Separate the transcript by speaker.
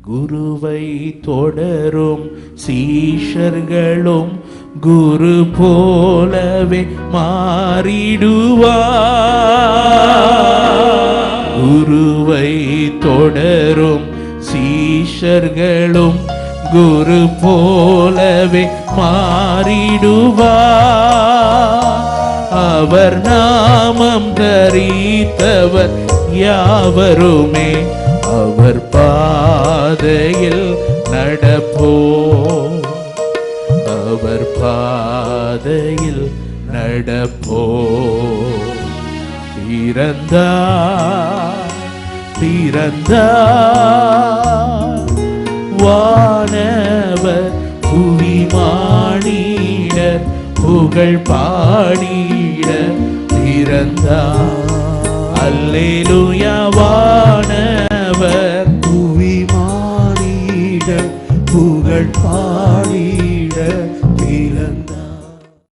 Speaker 1: குருவை தொடரும் சீஷர்களும் குரு போலவே மாறிடுவார் குருவை தொடரும் சீஷர்களும் குரு போலவே மாறிடுவார் அவர் நாமம் தரித்தவர் யாவருமே அவர் பாதையில் நடப்போ அவர் பாதையில் நடப்போ பிறந்தா பிறந்தா வானவர் புவிமானிடர் புகழ் பாடிட பிறந்தார் அல்லேலூயா
Speaker 2: புகழ் பாடிட